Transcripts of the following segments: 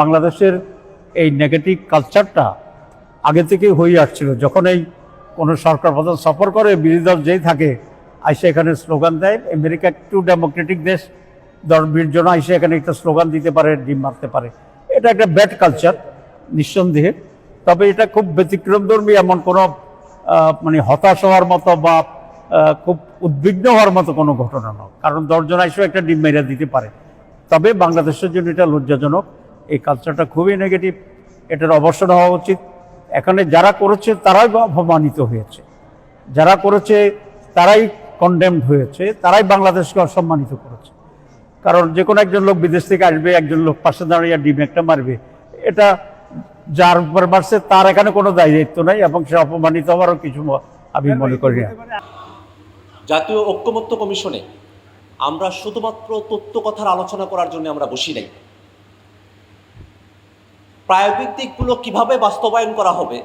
বাংলাদেশের এই নেগেটিভ কালচারটা আগে থেকেই হয়ে আসছিল। যখন এই কোনো সরকার প্রধান সফর করে, বিরোধী দল যেই থাকে, আইসে এখানে স্লোগান দেয় আমেরিকা একটু ডেমোক্রেটিক দেশ ধর্মীর জন্য আইসে এখানে একটা স্লোগান দিতে পারে, ডিম মারতে পারে। এটা একটা ব্যাড কালচার নিঃসন্দেহে। তবে এটা খুব ব্যতিক্রমধর্মী এমন কোনো মানে হতাশ হওয়ার মতো বা খুব উদ্বিগ্ন হওয়ার মতো কোনো ঘটনা নয়। কারণ দশজন আইসেও একটা ডিম মেরে দিতে পারে। তবে বাংলাদেশের জন্য এটা লজ্জাজনক। এই কালচারটা খুবই নেগেটিভ এটার অবসর হওয়া উচিত। এখানে যারা করেছে, তারাই অপমানিত হয়েছে। যারা করেছে, তারাই কন্ডেমড হয়েছে। তারাই বাংলাদেশকে অসম্মানিত করেছে। কারণ যে কোনো একজন লোক বিদেশ থেকে আসবে, একজন লোক পাশে দাঁড়িয়ে ডিম একটা মারবে, এটা যার উপর মারছে, তার এখানে কোনো দায় দায়িত্ব নাই এবং সে অপমানিত হওয়ারও কিছু আমি মনে করি না। জাতীয় ঐক্যমত্য কমিশনে আমরা শুধুমাত্র তথ্য কথার আলোচনা করার জন্য আমরা বসি নাই। প্রায়োগিক দিকগুলো কীভাবে বাস্তবায়ন করা হবে?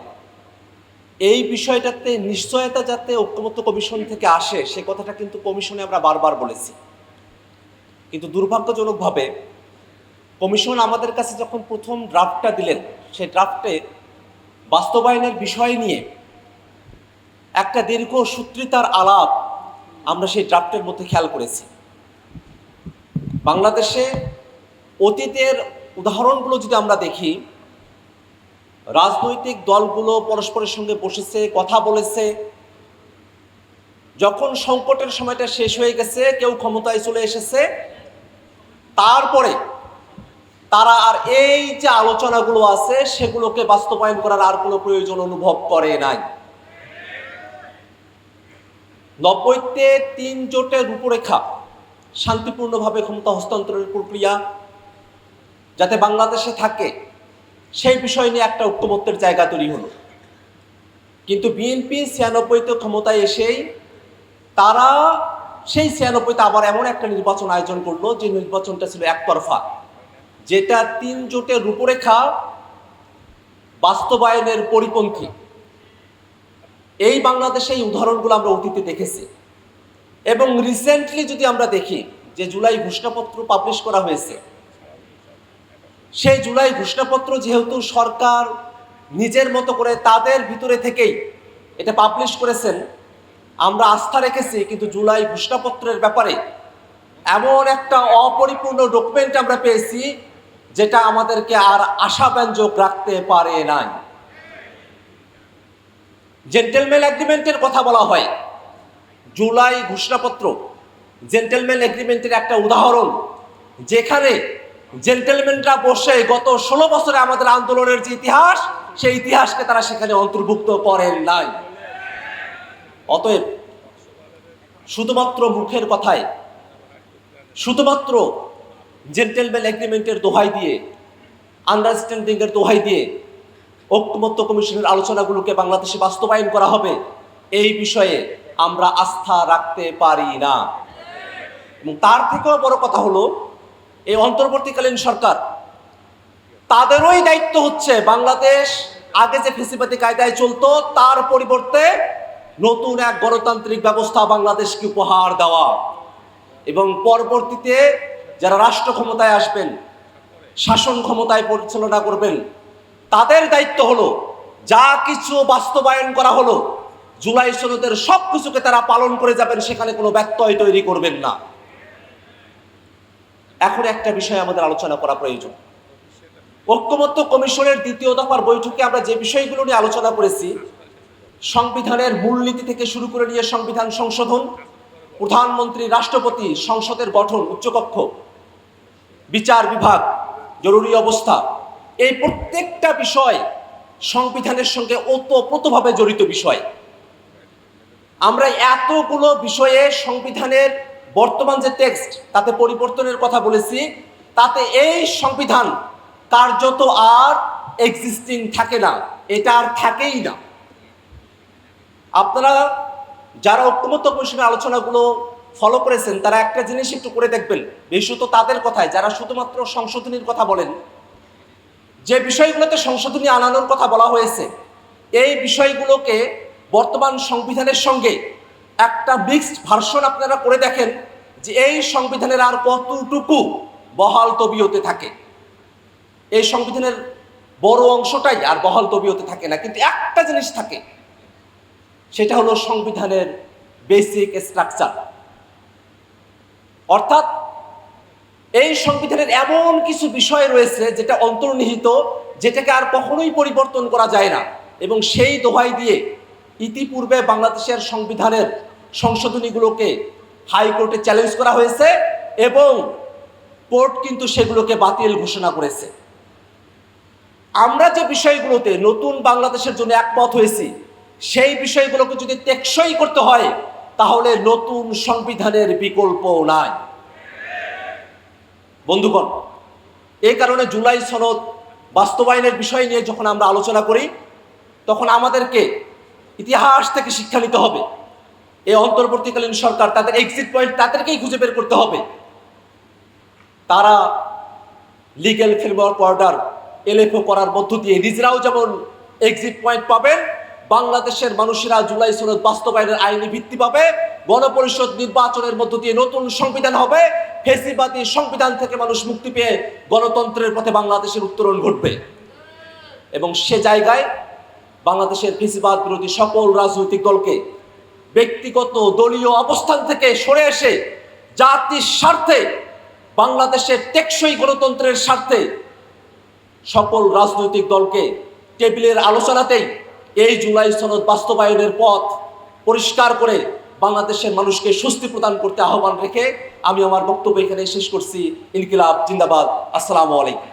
এই বিষয়টাতে নিশ্চয়তা যাতে ঐক্যমত্য কমিশন থেকে আসে, সে কথাটা কিন্তু কমিশনে আমরা বারবার বলেছি। কিন্তু দুর্ভাগ্যজনকভাবে কমিশন আমাদের কাছে যখন প্রথম ড্রাফটটা দিলেন সেই ড্রাফটে বাস্তবায়নের বিষয় নিয়ে একটা দীর্ঘ সূত্রিতার আলাপ আমরা সেই ড্রাফটের মধ্যে খেয়াল করেছি। বাংলাদেশে অতীতের উদাহরণগুলো যদি আমরা দেখি, রাজনৈতিক দলগুলো পরস্পরের সঙ্গে বসেছে, কথা বলেছে। যখন সংকটের সময়টা শেষ হয়ে গেছে, কেউ ক্ষমতায় চলে এসেছে, তারপরে তারা আর এই যে আলোচনাগুলো আছে, সেগুলোকে বাস্তবায়ন করার আর কোনো প্রয়োজন অনুভব করে নাই। নব্বইতে তিন জোটের রূপরেখা, শান্তিপূর্ণভাবে ক্ষমতা হস্তান্তরের প্রক্রিয়া যাতে বাংলাদেশে থাকে, সেই বিষয় নিয়ে একটা ঐক্যমত্যের জায়গা তৈরি হলো। কিন্তু বিএনপি ছিয়ানব্বইতে ক্ষমতায় এসেই তারা সেই ছিয়ানব্বইতে আবার এমন একটা নির্বাচন আয়োজন করল যে নির্বাচনটা ছিল একতরফা, যেটা তিন জোটের রূপরেখা বাস্তবায়নের পরিপন্থী। এই বাংলাদেশে এই উদাহরণগুলো আমরা অতীতে দেখেছি। এবং রিসেন্টলি যদি আমরা দেখি যে জুলাই ঘোষণাপত্র পাবলিশ করা হয়েছে সেই জুলাই ঘোষণাপত্র যেহেতু সরকার নিজের মতো করে তাদের ভিতরে থেকেই এটা পাবলিশ করেছেন, আমরা আস্থা রেখেছি, কিন্তু জুলাই ঘোষণাপত্রের ব্যাপারে এমন একটা অপরিপূর্ণ ডকুমেন্ট আমরা পেয়েছি, যেটা আমাদেরকে আর আশাব্যঞ্জক রাখতে পারে নাই। জেন্টেলম্যান এগ্রিমেন্টের কথা বলা হয়। জুলাই ঘোষণাপত্র জেন্টেলম্যান এগ্রিমেন্টের একটা উদাহরণ, যেখানে জেন্টেলম্যানরা বসে গত ষোলো বছরে আমাদের আন্দোলনের যে ইতিহাস, সেই ইতিহাসকে তারা সেখানে অন্তর্ভুক্ত করেন নাই। অতএব শুধুমাত্র মুখের কথায়, শুধুমাত্র জেন্টেলম্যান এগ্রিমেন্টের দোহাই দিয়ে, আন্ডারস্ট্যান্ডিংয়ের দোহাই দিয়ে ঐক্যমত্য কমিশনের আলোচনাগুলোকে বাংলাদেশে বাস্তবায়ন করা হবে, এই বিষয়ে আমরা আস্থা রাখতে পারি না। এবং তার থেকেও বড় কথা হলো এই অন্তর্বর্তীকালীন সরকার। তাদেরই দায়িত্ব হচ্ছে বাংলাদেশ আগে যে ফেসিবাদী কায়দায় চলতো, তার পরিবর্তে নতুন এক গণতান্ত্রিক ব্যবস্থা বাংলাদেশকে উপহার দেওয়া। এবং পরবর্তীতে যারা রাষ্ট্র ক্ষমতায় আসবেন, শাসন ক্ষমতায় পরিচালনা করবেন, তাদের দায়িত্ব হলো যা কিছু বাস্তবায়ন করা হলো, জুলাই সনদের সব কিছুকে তারা পালন করে যাবেন, সেখানে কোনো ব্যত্যয় তৈরি করবেন না। এখন একটা বিষয় আমাদের আলোচনা করা প্রয়োজন। ঐক্যমত্য কমিশনের দ্বিতীয় দফার বৈঠকে আমরা যে বিষয়গুলো নিয়ে আলোচনা করেছি, সংবিধানের মূলনীতি থেকে শুরু করে নিয়ে সংবিধান সংশোধন, প্রধানমন্ত্রী, রাষ্ট্রপতি, সংসদের গঠন, উচ্চকক্ষ, বিচার বিভাগ, জরুরি অবস্থা, এই প্রত্যেকটা বিষয় সংবিধানের সঙ্গে ওতপ্রোতভাবে জড়িত বিষয়। আমরা এতগুলো বিষয়ে সংবিধানের বর্তমান যে টেক্সট তাতে পরিবর্তনের কথা বলেছি, তাতে এই সংবিধান কার্যত আর এক্সিস্টিং থাকে না, এটা আর থাকেই না। আপনারা যারা ঐক্যমত্য কমিশনের আলোচনাগুলো ফলো করেছেন, তারা একটা জিনিস একটু করে দেখবেন, বিশেষত তাদের কথায়, যারা শুধুমাত্র সংশোধনীর কথা বলেন, যে বিষয়গুলোতে সংশোধনী আনানোর কথা বলা হয়েছে, এই বিষয়গুলোকে বর্তমান সংবিধানের সঙ্গে একটা মিক্সড ভার্সন আপনারা করে দেখেন যে এই সংবিধানের আর কতটুকু বহাল তবিয়তে থাকে। এই সংবিধানের বড় অংশটাই আর বহাল তবিয়তে থাকে না, কিন্তু একটা জিনিস থাকে, সেটা হলো সংবিধানের বেসিক স্ট্রাকচার অর্থাৎ এই সংবিধানের এমন কিছু বিষয় রয়েছে যেটা অন্তর্নিহিত, যেটাকে আর কখনোই পরিবর্তন করা যায় না, এবং সেই দোহাই দিয়ে ইতিপূর্বে বাংলাদেশের সংবিধানের সংশোধনীগুলোকে হাইকোর্টে চ্যালেঞ্জ করা হয়েছে এবং কোর্ট কিন্তু সেগুলোকে বাতিল ঘোষণা করেছে। আমরা যে বিষয়গুলোতে নতুন বাংলাদেশের জন্য একমত হয়েছি, সেই বিষয়গুলোকে যদি টেকসই করতে হয়, তাহলে নতুন সংবিধানের বিকল্প নাই। বন্ধুগণ এই কারণে জুলাই সনদ বাস্তবায়নের বিষয় নিয়ে যখন আমরা আলোচনা করি, তখন আমাদেরকে ইতিহাস থেকে শিক্ষা নিতে হবে। এই অন্তর্বর্তীকালীন সরকার, তাদের এক্সিট পয়েন্ট তাদেরকেই খুঁজে বের করতে হবে। তারা লিগ্যাল ফ্রেমওয়ার্ক অর্ডার এলএফও করার মধ্য দিয়ে নিজেরাও যেমন এক্সিট পয়েন্ট পাবেন, বাংলাদেশের মানুষেরা জুলাই সনদ বাস্তবায়নের আইনি ভিত্তি পাবে, গণপরিষদ নির্বাচনের মধ্য দিয়ে নতুন সংবিধান হবে, ফেসিবাদী সংবিধান থেকে মানুষ মুক্তি পেয়ে গণতন্ত্রের পথে বাংলাদেশের উত্তরণ ঘটবে। এবং সে জায়গায় বাংলাদেশের ফেসিবাদ বিরোধী সকল রাজনৈতিক দলকে ব্যক্তিগত দলীয় অবস্থান থেকে সরে এসে জাতির স্বার্থে, বাংলাদেশের টেকসই গণতন্ত্রের স্বার্থে সকল রাজনৈতিক দলকে টেবিলের আলোচনাতেই এই জুলাই সনদ বাস্তবায়নের পথ পরিষ্কার করে বাংলাদেশের মানুষকে স্বস্তি প্রদান করতে আহ্বান রেখে আমি আমার বক্তব্য এখানে শেষ করছি। ইনকিলাব, জিন্দাবাদ। আসসালামু আলাইকুম।